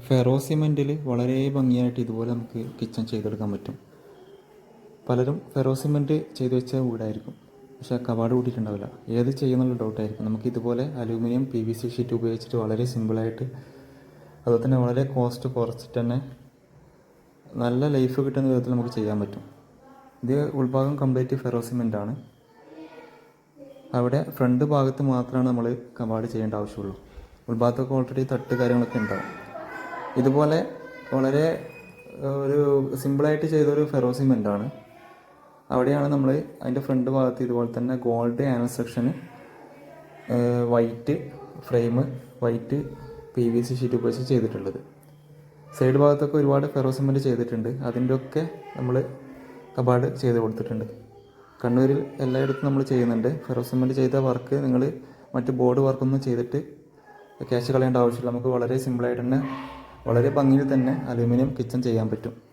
Ferro സിമെന്റിൽ വളരെ ഭംഗിയായിട്ട് ഇതുപോലെ നമുക്ക് കിച്ചൺ ചെയ്തെടുക്കാൻ പറ്റും. പലരും ഫെറോ സിമെന്റ് ചെയ്തു വെച്ച വീടായിരിക്കും. പക്ഷേ കവാട് കൂട്ടിയിട്ടുണ്ടാവില്ല ഏത് ചെയ്യുന്നുള്ള ഡൗട്ടായിരിക്കും നമുക്ക് ഇതുപോലെ aluminium P V C sheet ഉപയോഗിച്ചിട്ട് വളരെ സിമ്പിളായിട്ട് അതുപോലെ തന്നെ വളരെ കോസ്റ്റ് കുറച്ചിട്ട് തന്നെ നല്ല ലൈഫ് കിട്ടുന്ന വിധത്തിൽ നമുക്ക് ചെയ്യാൻ പറ്റും. ഇത് ഉൾഭാഗം കംപ്ലീറ്റ് ഫെറോ സിമെന്റ് ആണ്. അവിടെ ഫ്രണ്ട് ഭാഗത്ത് മാത്രമാണ് നമ്മൾ കവാട് ചെയ്യേണ്ട ആവശ്യമുള്ളൂ. ഉൾഭാഗത്തൊക്കെ ഓൾറെഡി തട്ട് കാര്യങ്ങളൊക്കെ ഉണ്ടാവും. ഇതുപോലെ വളരെ ഒരു സിമ്പിളായിട്ട് ചെയ്തൊരു ഫെറോ ആണ് അവിടെയാണ് നമ്മൾ അതിന്റെ ഫ്രണ്ട് ഭാഗത്ത് ഇതുപോലെ തന്നെ gold angle section white frame white P V C sheet ഉപയോഗിച്ച് ചെയ്തിട്ടുള്ളത്. സൈഡ് ഭാഗത്തൊക്കെ ഒരുപാട് ഫെറോ സിമെന്റ് ചെയ്തിട്ടുണ്ട്. അതിന്റെ ഒക്കെ നമ്മൾ കബാഡ് ചെയ്ത് കൊടുത്തിട്ടുണ്ട്. കണ്ണൂരിൽ എല്ലായിടത്തും നമ്മൾ ചെയ്യുന്നുണ്ട്. ഫെറോ സിമെന്റ് ചെയ്ത വർക്ക് നിങ്ങൾ മറ്റ് ബോർഡ് വർക്കൊന്നും ചെയ്തിട്ട് ക്യാഷ് കളയേണ്ട ആവശ്യമില്ല. നമുക്ക് വളരെ സിമ്പിളായിട്ട് തന്നെ വളരെ ഭംഗിയിൽ തന്നെ അലുമിനിയം കിച്ചൺ ചെയ്യാൻ പറ്റും.